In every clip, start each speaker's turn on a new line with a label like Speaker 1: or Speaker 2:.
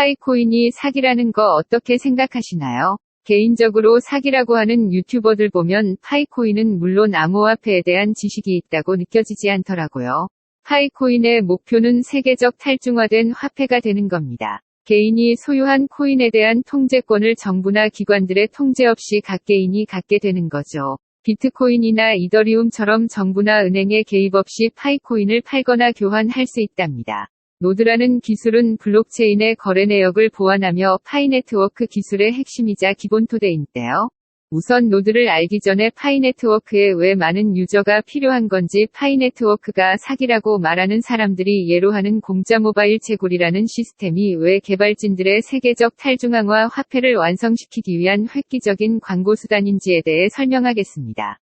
Speaker 1: 파이코인이 사기라는 거 어떻게 생각하시나요? 개인적으로 사기라고 하는 유튜버들 보면 파이코인은 물론 암호화폐에 대한 지식이 있다고 느껴지지 않더라고요. 파이코인의 목표는 세계적 탈중화된 화폐가 되는 겁니다. 개인이 소유한 코인에 대한 통제권을 정부나 기관들의 통제 없이 각 개인이 갖게 되는 거죠. 비트코인이나 이더리움처럼 정부나 은행의 개입 없이 파이코인을 팔거나 교환할 수 있답니다. 노드라는 기술은 블록체인의 거래 내역을 보완하며 파이네트워크 기술의 핵심이자 기본 토대인데요. 우선 노드를 알기 전에 파이네트워크에 왜 많은 유저가 필요한 건지 파이네트워크가 사기라고 말하는 사람들이 예로 하는 공짜 모바일 채굴이라는 시스템이 왜 개발진들의 세계적 탈중앙화 화폐를 완성시키기 위한 획기적인 광고 수단인지에 대해 설명하겠습니다.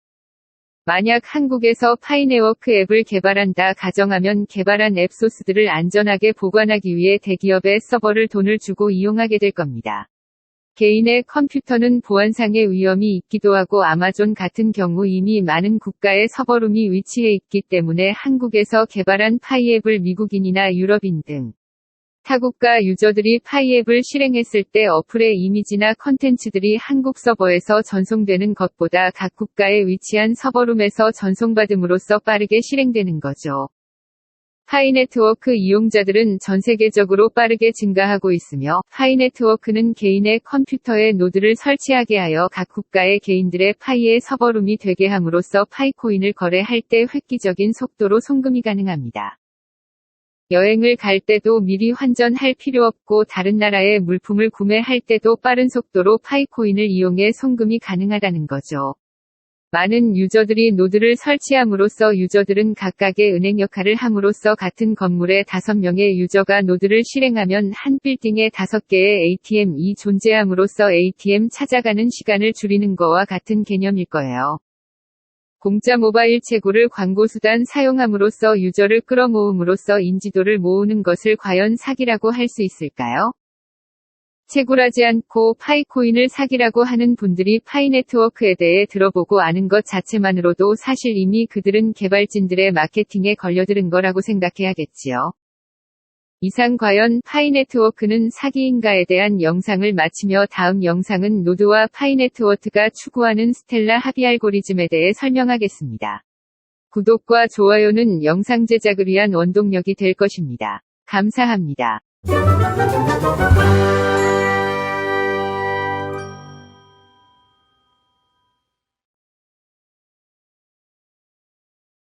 Speaker 1: 만약 한국에서 파이네워크 앱을 개발한다 가정하면 개발한 앱 소스들을 안전하게 보관하기 위해 대기업의 서버를 돈을 주고 이용하게 될 겁니다. 개인의 컴퓨터는 보안상의 위험이 있기도 하고 아마존 같은 경우 이미 많은 국가의 서버룸이 위치해 있기 때문에 한국에서 개발한 파이 앱을 미국인이나 유럽인 등 타국가 유저들이 파이앱을 실행했을 때 어플의 이미지나 컨텐츠들이 한국 서버에서 전송되는 것보다 각 국가에 위치한 서버룸에서 전송받음으로써 빠르게 실행되는 거죠. 파이 네트워크 이용자들은 전 세계적으로 빠르게 증가하고 있으며 파이 네트워크는 개인의 컴퓨터에 노드를 설치하게 하여 각 국가의 개인들의 파이의 서버룸이 되게 함으로써 파이코인을 거래할 때 획기적인 속도로 송금이 가능합니다. 여행을 갈 때도 미리 환전할 필요 없고 다른 나라의 물품을 구매할 때도 빠른 속도로 파이코인을 이용해 송금이 가능하다는 거죠. 많은 유저들이 노드를 설치함으로써 유저들은 각각의 은행 역할을 함으로써 같은 건물에 5명의 유저가 노드를 실행하면 한 빌딩에 5개의 ATM이 존재함으로써 ATM 찾아가는 시간을 줄이는 거와 같은 개념일 거예요. 공짜 모바일 채굴을 광고 수단 사용함으로써 유저를 끌어모음으로써 인지도를 모으는 것을 과연 사기라고 할 수 있을까요? 채굴하지 않고 파이코인을 사기라고 하는 분들이 파이 네트워크에 대해 들어보고 아는 것 자체만으로도 사실 이미 그들은 개발진들의 마케팅에 걸려들은 거라고 생각해야겠지요. 이상 과연 파이네트워크는 사기인가에 대한 영상을 마치며 다음 영상은 노드와 파이네트워크가 추구하는 스텔라 합의 알고리즘에 대해 설명하겠습니다. 구독과 좋아요는 영상 제작을 위한 원동력이 될 것입니다. 감사합니다.